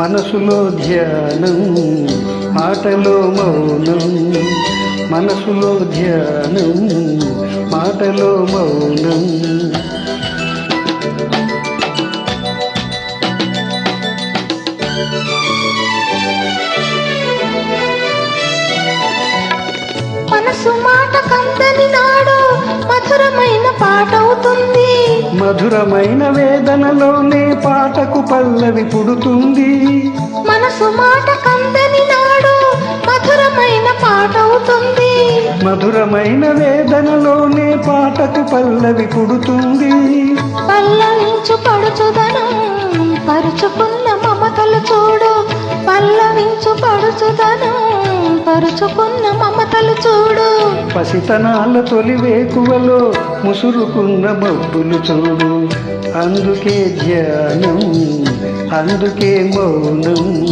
మనసులో ధ్యానం మాటలో మౌనం. మనసులో ధ్యానం మాటలో మౌనం. మనసు మాట కందని నాడు మధురమైన పాట అవుతుంది మధురమైన వేదనలోనే పాటకు పల్లవి పుడుతుంది. మనసు మాట కందని నాడు మధురమైన పాట అవుతుంది. మధురమైన వేదనలోనే పాటకు పల్లవి పుడుతుంది. పల్లవించు పడుచుదనం పరుచుకున్న మమతలు చూడు. పల్లవించు పడుచుదనం పరుచుకున్న మమతలు చూడు. పసితనాల తొలి వేకువలో ముసురుకున్న మబ్బులు చూడు. అందుకే ధ్యానం అందుకే మౌనం.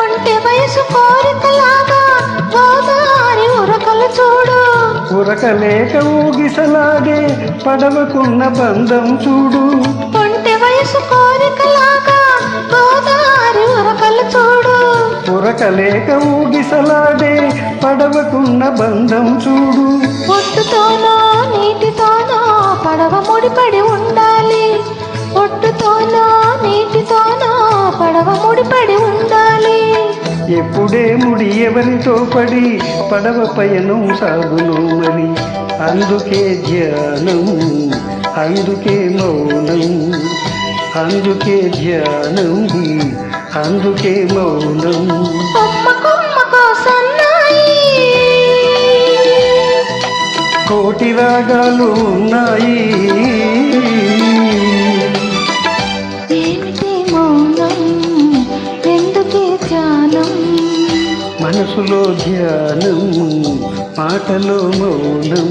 ఒంటి వయసు కోరికలాగా గోదావరి ఉరకలు చూడు. ఉరకలేక ఊగిసలాగే పడవకున్న బంధం చూడు. ఒంటి వయసు కోరికలాగా గోదావరి ఉరకలు చూడు. ఉరకలేక ఊగిసలాడే పడవకున్న బంధం చూడు. ఒట్టుతోనో నీటితోనో పడవ ముడిపడి ఉండాలి. పడవ ముడిపడి ఉండాలి. ఎప్పుడే ముడి ఎవరితో పడి పడవ పయనం సాగును మరి. అందుకే ధ్యానం అందుకే మౌనం అందుకే ధ్యానం అందుకే మౌనం. కోటి రాగాలు ఉన్నాయి. మనసులో ధ్యానం మాటలో మౌనం.